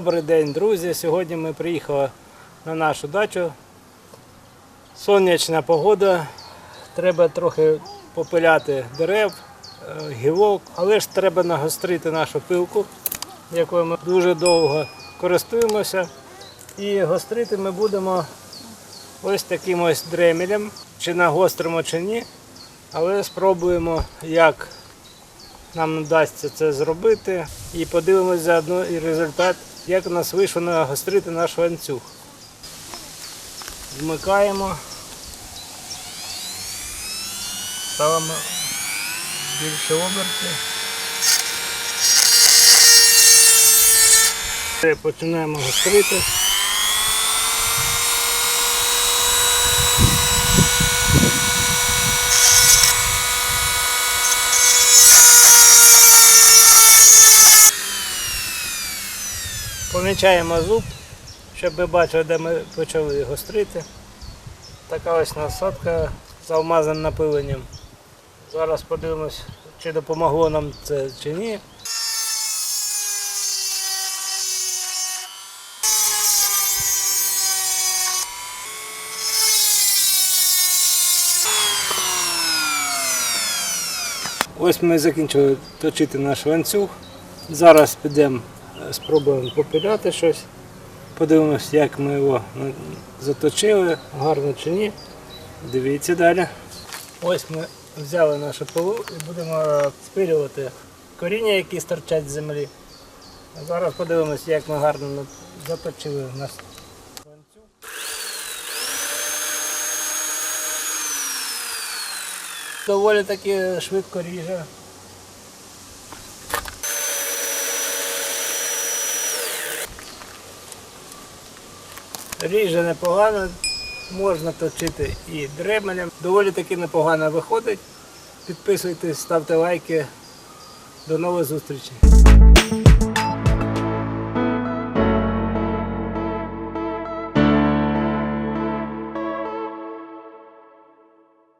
день, друзі. Сьогодні ми приїхали на нашу дачу. Сонячна погода. Треба трохи попиляти дерев, е, гілок, але ж треба нагострити нашу пилку, якою ми дуже довго користуємося. І гострити ми будемо ось таким ось дремелем, чи нагостримо, чи ні. Але спробуємо, як нам вдасться це зробити. І подивимось заодно і результат, як у нас вийшло нагострити наш ланцюг. Вмикаємо. Ставимо більше оберти. Починаємо гострити. Помічаємо зуб, щоб ми бачили, де ми почали гострити. Така ось насадка з алмазним напиленням. Зараз подивимось, чи допомогло нам це чи ні. Ось ми закінчили точити наш ланцюг. Зараз підемо, спробуємо попиляти щось. Подивимось, як ми його ну, заточили, гарно чи ні. Дивіться далі. Ось ми взяли нашу пилу і будемо спилювати коріння, які стирчать з землі. Зараз подивимось, як ми гарно заточили наш ланцюг. Доволі таки швидко ріже. Ріже непогано, можна точити і дременем. Доволі таки непогано виходить. Підписуйтесь, ставте лайки. До нових зустрічей.